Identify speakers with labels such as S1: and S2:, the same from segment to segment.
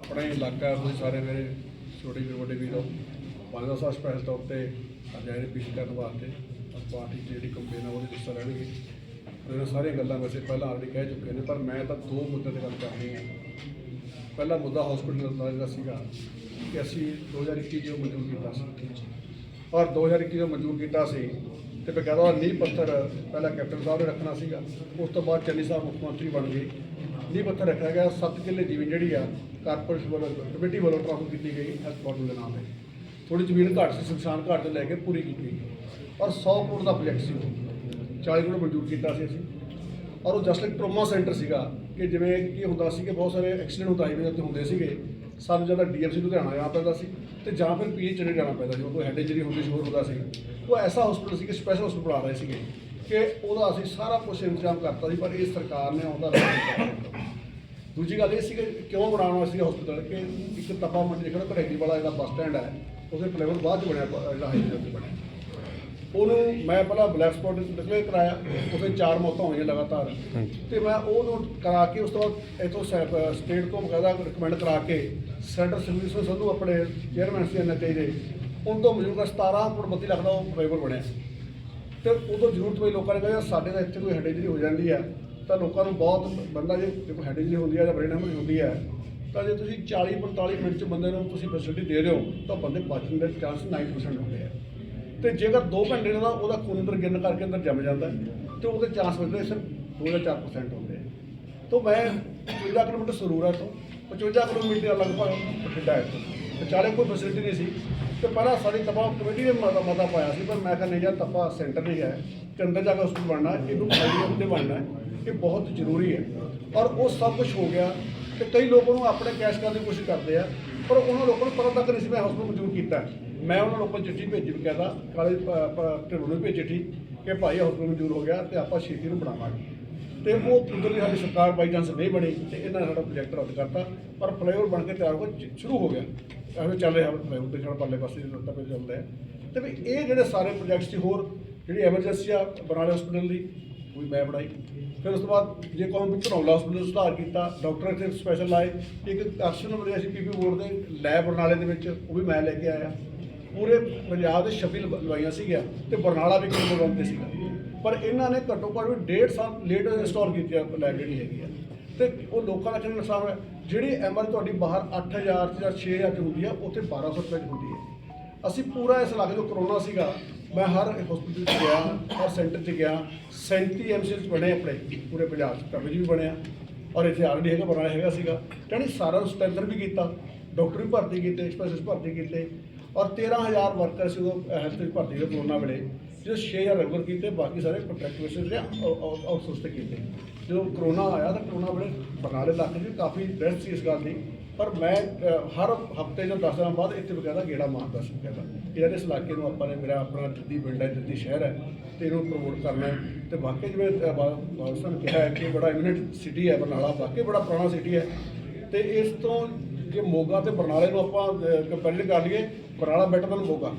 S1: ਆਪਣਾ ਇਲਾਕਾ ਹੈ, ਸਾਰੇ ਮੇਰੇ ਛੋਟੇ ਵੀਰ ਵੱਡੇ ਵੀਰੋ ਪੰਜ ਦਾ ਸਪੈਸ਼ਲ ਤੌਰ ਤੇ ਅੱਜ ਆਏ ਨੇ ਪੀਸ ਕਰਨ ਵਾਸਤੇ। ਪਾਰਟੀ ਦੀ ਜਿਹੜੀ ਕੰਪੇਨ ਆ ਉਹਦੇ ਹਿੱਸਾ ਲੈਣਗੇ। ਉਹਨਾਂ ਸਾਰੀਆਂ ਗੱਲਾਂ ਵੈਸੇ ਪਹਿਲਾਂ ਆਲਰੇਡੀ ਕਹਿ ਚੁੱਕੇ ਨੇ ਪਰ ਮੈਂ ਤਾਂ ਦੋ ਮੁੱਦਿਆਂ ਤੇ ਗੱਲ ਕਰਨੀ ਹੈ। ਪਹਿਲਾ ਮੁੱਦਾ ਹਸਪੀਟਲ ਦਾ ਜਿਹੜਾ ਸੀਗਾ ਕਿ ਅਸੀਂ 2021 ਜੋ ਮਨਜ਼ੂਰ ਕੀਤਾ ਸੀ। ਔਰ 2021 ਜੋ ਮਨਜ਼ੂਰ ਕੀਤਾ ਸੀ ਤੇ ਬਕਾਇਦਾ ਨੀਂਹ ਪੱਥਰ ਪਹਿਲਾਂ ਕੈਪਟਨ ਸਾਹਿਬ ਨੇ ਰੱਖਣਾ ਸੀਗਾ, ਉਸ ਤੋਂ ਬਾਅਦ ਚੰਨੀ ਸਾਹਿਬ ਮੁੱਖ ਮੰਤਰੀ ਬਣ ਗਏ। ਨੀਂਹ ਪੱਥਰ ਰੱਖਿਆ ਗਿਆ 7 ਕਿੱਲੇ ਜ਼ਮੀਨ ਜਿਹੜੀ ਆ ਕਾਰਪੋਰੇਸ਼ਨ ਵੱਲੋਂ ਕਮੇਟੀ ਵੱਲੋਂ ਟ੍ਰਾਂਸਫਰ ਕੀਤੀ ਗਈ ਹਸਪਤਾਲ ਦੇ ਨਾਮ ਤੇ। ਥੋੜੀ ਜ਼ਮੀਨ ਘੱਟ ਸੀ ਸ਼ਮਸ਼ਾਨ ਘਾਟ ਤੋਂ ਲੈ ਕੇ ਪੂਰੀ ਕੀਤੀ ਗਈ। ਔਰ 100 ਕਰੋੜ ਦਾ ਪ੍ਰੋਜੈਕਟ ਸੀ ਉਹ। 40 ਕਰੋੜ ਮਨਜ਼ੂਰ ਕੀਤਾ ਸੀ ਅਸੀਂ। ਔਰ ਉਹ ਜਸਟ ਲਾਈਕ ਟਰੋਮਾ ਸੈਂਟਰ ਸੀਗਾ, ਕਿ ਜਿਵੇਂ ਕੀ ਹੁੰਦਾ ਸੀ ਕਿ ਬਹੁਤ ਸਾਰੇ ਐਕਸੀਡੈਂਟ ਹੁੰਦਾ ਹਾਈਵੇ ਉੱਤੇ ਹੁੰਦੇ ਸੀਗੇ। ਸਾਨੂੰ ਜਦੋਂ ਡੀਐਮਸੀ ਲੁਧਿਆਣਾ ਜਾਣਾ ਪੈਂਦਾ ਸੀ ਤੇ ਜਾਂ ਫਿਰ ਪੀਏ ਚਲੇ ਜਾਣਾ ਪੈਂਦਾ ਸੀ ਕੋਈ ਹੈਡ ਇੰਜਰੀ ਹੁੰਦੀ ਸ਼ੋਰ ਹੁੰਦਾ ਸੀ। ਉਹ ਐਸਾ ਹਸਪੀਟਲ ਸੀ ਕਿ ਸਪੈਸ਼ਲ ਹਸਪੀਟਲ ਬਣਾ ਰਹੇ ਸੀਗੇ ਕਿ ਉਹਦਾ ਅਸੀਂ ਸਾਰਾ ਕੁਝ ਇੰਤਜ਼ਾਮ ਕਰਤਾ ਸੀ, ਪਰ ਇਹ ਸਰਕਾਰ ਨੇ ਉਹਦਾ ਰੱਦ ਦੂਜੀ ਗੱਲ ਇਹ ਸੀ ਕਿ ਕਿਉਂ ਬਣਾਉਣਾ ਸੀ ਹਸਪੀਟਲ ਕਿ ਇੱਕ ਤਪਾ ਮੰਡੀ ਜਿਹੜਾ ਘਰੇਲੀ ਵਾਲਾ ਜਿਹੜਾ ਬੱਸ ਸਟੈਂਡ ਹੈ, ਉਹਦੇ ਫਲੇਵਰ ਬਾਅਦ ਚ ਬਣਿਆ, ਜਿਹੜਾ ਹਾਈਵੇ ਉੱਤੇ ਬਣਿਆ। ਉਹਨੂੰ ਮੈਂ ਪਹਿਲਾਂ ਬਲੈਕ ਸਪੌਟ ਡਿਕਲੇਅਰ ਕਰਾਇਆ ਉਹਦੇ ਚਾਰ ਮੌਤਾਂ ਹੋਈਆਂ ਲਗਾਤਾਰ। ਤੇ ਮੈਂ ਉਹਨੂੰ ਕਰਾ ਕੇ ਉਸ ਤੋਂ ਬਾਅਦ ਇਥੋਂ ਸਟੇਟ ਤੋਂ ਬਕਾਇਦਾ ਰਿਕਮੈਂਡ ਕਰਾ ਕੇ ਸੈਂਟਰ ਸਰਵਿਸ ਨੂੰ ਸੰਧੂ ਆਪਣੇ ਚੇਅਰਮੈਨ ਸੀ ਇਹਨਾਂ ਚਾਹੀਦੇ ਉਹਨਾਂ ਤੋਂ ਮੌਜੂਦਾ 17 ਕਰੋੜ 32 ਲੱਖ ਦਾ ਉਹ ਫਲੇਵਰ ਬਣਿਆ ਤੇ ਉਦੋਂ ਜ਼ਰੂਰਤ ਪਈ ਲੋਕਾਂ ਨੇ ਕਿਹਾ ਯਾਰ ਸਾਡੇ ਦਾ ਇੱਥੇ ਕੋਈ ਹੈਡ ਇੰਜਰੀ ਹੋ ਜਾਂਦੀ ਹੈ ਤਾਂ ਲੋਕਾਂ ਨੂੰ ਬਹੁਤ ਬੰਦਾ ਜੇ ਕੋਈ ਹੈਡ ਇੰਜਰੀ ਹੁੰਦੀ ਹੈ ਜਾਂ ਬ੍ਰੇਨ ਹੈਮਰੇਜ ਹੁੰਦੀ ਹੈ ਤਾਂ ਜੇ ਤੁਸੀਂ 40 45 ਮਿੰਟ ਚ ਬੰਦੇ ਨੂੰ ਤੁਸੀਂ ਫੈਸਿਲਿਟੀ ਦੇ ਰਹੇ ਹੋ ਤਾਂ ਬੰਦੇ ਬਚਣ ਦੇ ਚਾਂਸ 90% ਹੁੰਦੇ ਆ। ਤੇ ਜੇਕਰ 2 ਘੰਟੇ ਦਾ ਉਹਦਾ ਖੂਨ ਅੰਦਰ ਗਿਰਨ ਕਰਕੇ ਅੰਦਰ ਜੰਮ ਜਾਂਦਾ ਹੈ, ਤੇ ਉਹਦੇ ਚਾਂਸ ਵਧਦੇ ਸਿਰਫ 2 ਜਾਂ 4% ਹੁੰਦੇ ਆ ਤੋਂ ਮੈਂ 55 ਕਿਲੋਮੀਟਰ ਸਰੂਰਾ ਹੈ ਤੋਂ 55 ਕਿਲੋਮੀਟਰ ਦਾ ਲਗਭਗ ਬਠਿੰਡਾ ਹੈ ਤੋਂ ਕੋਈ ਫੈਸਿਲਿਟੀ ਨਹੀਂ ਸੀ। ਤੇ ਪਹਿਲਾਂ ਸਾਡੀ ਤਪਾ ਕਮੇਟੀ ਨੇ ਮਤਾ ਮਤਾ ਪਾਇਆ ਸੀ ਪਰ ਮੈਂ ਕਹਿੰਦਾ ਯਾਰ ਤਪਾ ਸੈਂਟਰ ਨਹੀਂ ਹੈ ਚੰਦਰ ਅੰਦਰ ਜਾ ਕੇ ਹਸਪਤਾਲ ਬਣਨਾ ਹੈ, ਇਹਨੂੰ ਖਾਲੀ ਉੱਤੇ ਬਣਨਾ ਇਹ ਬਹੁਤ ਜ਼ਰੂਰੀ ਹੈ। ਔਰ ਉਹ ਸਭ ਕੁਝ ਹੋ ਗਿਆ ਤੇ ਕਈ ਲੋਕ ਉਹਨੂੰ ਆਪਣੇ ਕੈਸ਼ ਕਰਨ ਦੀ ਕੋਸ਼ਿਸ਼ ਕਰਦੇ ਆ। ਪਰ ਉਹਨਾਂ ਲੋਕਾਂ ਨੂੰ ਪਤਾ ਤੱਕ ਨਹੀਂ ਸੀ ਮੈਂ ਹਸਪਤਾਲ ਮਨਜ਼ੂਰ ਕੀਤਾ। ਮੈਂ ਉਹਨਾਂ ਲੋਕਾਂ ਨੂੰ ਚਿੱਠੀ ਭੇਜੀ ਬਕਾਇਦਾ ਕਾਲੇ ਢਿੱਲੋਂ ਨੂੰ ਭੇਜੀ ਚਿੱਠੀ ਕਿ ਭਾਈ ਹਸਪਤਾਲ ਮਨਜ਼ੂਰ ਹੋ ਗਿਆ ਤੇ ਆਪਾਂ ਛੇਤੀ ਨੂੰ ਬਣਾਵਾਂਗੇ। ਤੇ ਉਹ ਕੁਦਰਤੀ ਸਾਡੀ ਸਰਕਾਰ ਬਾਈ ਚਾਂਸ ਨਹੀਂ ਬਣੀ ਤੇ ਇਹਨਾਂ ਨੇ ਸਾਡਾ ਪ੍ਰੋਜੈਕਟ ਰੱਦ ਕਰਤਾ, ਪਰ ਫਲਾਈਓਵਰ ਬਣ ਕੇ ਤਿਆਰ ਹੋ ਸ਼ੁਰੂ ਹੋ ਗਿਆ। ਐਵੇਂ ਚੱਲ ਰਿਹਾ ਫਲਾਈਓਵਰ ਤੇ ਜਿਹੜਾ ਪਰਲੇ ਪਾਸੇ ਰਸਤਾ ਪੇ ਚੱਲਦਾ ਹੈ। ਤੇ ਵੀ ਇਹ ਜਿਹੜੇ ਸਾਰੇ ਪ੍ਰੋਜੈਕਟ ਸੀ, ਹੋਰ ਜਿਹੜੀ ਐਮਰਜੈਂਸੀ ਆ, ਬਰਨਾਲੇ ਹਸਪੀਟਲ ਦੀ ਉਹ ਵੀ ਮੈਂ ਬਣਾਈ। ਫਿਰ ਉਸ ਤੋਂ ਬਾਅਦ ਜੇ ਕੌਮ ਵਿੱਚ ਧਰੌਲਾ ਹਸਪੀਟਲ ਸੁਧਾਰ ਕੀਤਾ ਡਾਕਟਰ ਇੱਥੇ ਸਪੈਸ਼ਲ ਲਾਏ। ਇੱਕ ਕਰਸ਼ਨ ਬਣਿਆ ਸੀ ਪੀਪੀ ਬੋਰਡ ਦੇ ਲੈਬ ਬਰਨਾਲੇ ਦੇ ਵਿੱਚ, ਉਹ ਵੀ ਮੈਂ ਲੈ ਕੇ ਆਇਆ। ਪੂਰੇ ਪੰਜਾਬ ਦੇ 26 ਲਵਾਈਆਂ ਸੀਗੀਆਂ ਤੇ ਬਰਨਾਲਾ ਵੀ ਕਿੰਨੇ ਲਵਾਉਣ ਤੇ ਸੀਗਾ। ਪਰ ਇਹਨਾਂ ਨੇ ਘੱਟੋ ਘੱਟ ਵੀ ਡੇਢ ਸਾਲ ਲੇਟ ਇੰਸਟਾਲ ਕੀਤੀ ਆ ਲੈਬ ਜਿਹੜੀ ਹੈਗੀ ਆ। ਤੇ ਉਹ ਲੋਕਾਂ ਦਾ ਕਿੰਨਾ ਨੁਕਸਾਨ ਹੋਇਆ? ਜਿਹੜੀ ਐਮਰ ਤੁਹਾਡੀ ਬਾਹਰ 8000 ਜਾਂ 6000 ਚ ਹੁੰਦੀ ਆ, ਉੱਥੇ 1200 ਰੁਪਏ ਚ ਹੁੰਦੀ ਹੈ ਅਸੀਂ ਪੂਰਾ ਇਸ ਇਲਾਕੇ ਤੋਂ ਕਰੋਨਾ ਸੀਗਾ। ਮੈਂ ਹਰ ਹਸਪੀਟਲ 'ਚ ਗਿਆ, ਹਰ ਸੈਂਟਰ 'ਚ ਗਿਆ। 37 ਐਮਸੀਐਚ ਬਣੇ ਆਪਣੇ, ਪੂਰੇ ਪੰਜਾਬ 'ਚ। ਕਵਰੇਜ ਵੀ ਬਣਿਆ। ਔਰ ਇੱਥੇ ਆਲਰੇਡੀ ਹੈਗਾ ਬਣਾਇਆ ਹੈਗਾ ਸੀਗਾ। ਯਾਨੀ ਸਾਰਾ ਸਟੈਂਡਰ ਵੀ ਕੀਤਾ। ਡਾਕਟਰ ਵੀ ਭਰਤੀ ਕੀਤੇ ਸਪੈਸ਼ਲਿਸਟ ਭਰਤੀ ਕੀਤੇ। ਔਰ 13000 ਵਰਕਰ ਸੀ ਉਹ ਹੈਲਥ ਵਿੱਚ ਭਰਤੀ ਦੇ ਕਰੋਨਾ ਵੇਲੇ। ਜੋ 6000 ਰੈਗੂਲਰ ਕੀਤੇ, ਬਾਕੀ ਸਾਰੇ ਕੰਟਰੈਕਟ ਬੇਸਿਸ ਤੇ ਆਊਟਸੋਰਸ ਤੇ ਕੀਤੇ। ਜਦੋਂ ਕਰੋਨਾ ਆਇਆ ਤਾਂ ਕਰੋਨਾ ਵੇਲੇ ਬਰਨਾਲੇ ਇਲਾਕੇ 'ਚ ਵੀ ਕਾਫੀ ਡੈਥ ਸੀ ਇਸ ਗੱਲ ਦੀ। ਪਰ ਮੈਂ ਅ, ਹਰ ਹਫ਼ਤੇ ਜਾਂ 10 ਦਿਨਾਂ ਬਾਅਦ ਇੱਥੇ ਬਕਾਇਦਾ ਗੇੜਾ ਮਾਰਦਾ ਸੀ ਕਹਿੰਦਾ ਕਿ ਯਾਰ ਇਸ ਇਲਾਕੇ ਨੂੰ ਆਪਾਂ ਨੇ ਮੇਰਾ ਆਪਣਾ ਜੱਦੀ ਪਿੰਡ ਹੈ ਜੱਦੀ ਸ਼ਹਿਰ ਹੈ ਤੇ ਇਹਨੂੰ ਪ੍ਰਮੋਟ ਕਰਨਾ ਹੈ। ਤੇ ਵਾਕਈ ਜਿਵੇਂ ਸਾਹਿਬ ਨੇ ਕਿਹਾ ਹੈ ਕਿ ਬੜਾ ਇਮੀਨੈਂਟ ਸਿਟੀ ਹੈ ਬਰਨਾਲਾ ਵਾਕਈ ਬੜਾ ਪੁਰਾਣਾ ਸਿਟੀ ਹੈ। ਤੇ ਇਸ ਤੋਂ ਜੇ ਮੋਗਾ ਤੇ ਬਰਨਾਲੇ ਨੂੰ ਆਪਾਂ ਕੰਪੈਰੀਜ਼ਨ ਕਰ ਲਈਏ ਬਰਨਾਲਾ ਬੈਟਰ ਦਨ ਮੋਗਾ।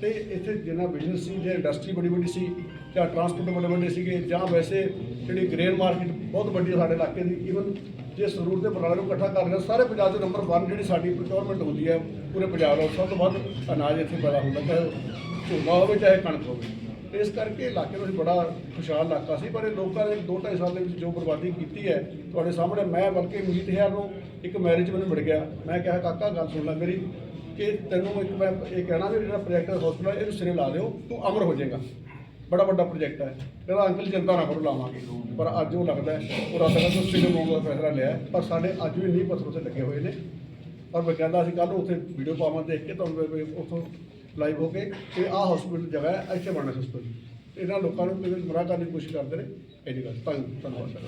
S1: ਤੇ ਇੱਥੇ ਜਿੰਨਾ ਬਿਜ਼ਨਸ ਸੀ ਜੇ ਇੰਡਸਟਰੀ ਬੜੀ ਵੱਡੀ ਸੀ ਜਾਂ ਟਰਾਂਸਪੋਰਟ ਬੜੇ ਵੱਡੇ ਸੀਗੇ ਜਾਂ ਵੈਸੇ ਜਿਹੜੀ ਗ੍ਰੇਨ ਮਾਰਕੀਟ ਬਹੁਤ ਵੱਡੀ ਹੈ ਸਾਡੇ ਇਲਾਕੇ ਦੀ ਈਵਨ ਜੇ ਸਰੂਰ ਦੇ ਬਰਨਾਲੇ ਨੂੰ ਇਕੱਠਾ ਕਰ ਲਿਆ, ਸਾਰੇ ਪੰਜਾਬ ਦੇ ਨੰਬਰ 1 ਜਿਹੜੀ ਸਾਡੀ ਪ੍ਰੋਕਿਉਰਮੈਂਟ ਹੁੰਦੀ ਹੈ, ਪੂਰੇ ਪੰਜਾਬ ਦਾ ਸਭ ਤੋਂ ਵੱਧ ਅਨਾਜ ਇੱਥੇ ਪੈਦਾ ਹੁੰਦਾ, ਚਾਹੇ ਝੋਨਾ ਹੋਵੇ, ਚਾਹੇ ਕਣਕ ਹੋਵੇ। ਇਸ ਕਰਕੇ ਇਲਾਕੇ ਨੂੰ ਅਸੀਂ ਬੜਾ ਖੁਸ਼ਹਾਲ ਇਲਾਕਾ ਸੀ, ਪਰ ਇਹ ਲੋਕਾਂ ਨੇ ਦੋ ਢਾਈ ਸਾਲ ਦੇ ਵਿੱਚ ਜੋ ਬਰਬਾਦੀ ਕੀਤੀ ਹੈ, ਤੁਹਾਡੇ ਸਾਹਮਣੇ ਮੈਂ ਬਲਕਿ ਮੀਤ ਹੈਰ ਨੂੰ ਇੱਕ ਮੈਰਿਜ ਮੈਨੂੰ ਮਿਲ ਗਿਆ। ਮੈਂ ਕਿਹਾ, ਕਾਕਾ, ਗੱਲ ਸੁਣ ਲੈ ਮੇਰੀ, ਕਿ ਤੈਨੂੰ ਇੱਕ ਮੈਂ ਇਹ ਕਹਿਣਾ ਵੀ ਜਿਹੜਾ ਪ੍ਰੋਜੈਕਟ ਹਸਪੀਟਲ ਇਹਨੂੰ ਸਿਰੇ ਲਾ ਦਿਓ, ਤੂੰ ਅਮਰ ਹੋ ਜਾਏਗਾ। ਬੜਾ ਵੱਡਾ ਪ੍ਰੋਜੈਕਟ ਹੈ। ਕਹਿੰਦਾ, ਅੰਕਲ, ਚਿੰਤਾ ਨਾ ਕਰੋ, ਲਾਵਾਂਗੇ। ਪਰ ਅੱਜ ਉਹ ਲੱਗਦਾ ਉਹ ਰਾਤ ਦਾ ਸਿਰੇ ਲਾਉਣ ਦਾ ਫੈਸਲਾ ਲਿਆ ਪਰ ਸਾਡੇ ਅੱਜ ਵੀ ਨਹੀਂ ਪੱਥਰ ਉੱਤੇ ਲੱਗੇ ਹੋਏ ਨੇ। ਔਰ ਮੈਂ ਕਹਿੰਦਾ ਅਸੀਂ ਕੱਲ੍ਹ ਨੂੰ ਉੱਥੇ ਵੀਡੀਓ ਪਾਵਾਂ, ਦੇਖ ਕੇ ਤੁਹਾਨੂੰ ਵੀ- ਉੱਥੋਂ ਲਾਈਵ ਹੋ ਕੇ ਕਿ ਆਹ ਹਸਪੀਟਲ ਜਗ੍ਹਾ ਹੈ, ਇੱਥੇ ਬਣਨਾ ਹਸਪੀਟਲ ਇਹਨਾਂ ਲੋਕਾਂ ਨੂੰ ਕਿਵੇਂ ਗੁੰਮਰਾਹ ਕਰਨ ਦੀ ਕੋਸ਼ਿਸ਼ ਕਰਦੇ ਨੇ। ਇਹਦੀ ਗੱਲ, ਧੰਨ- ਧੰਨਵਾਦ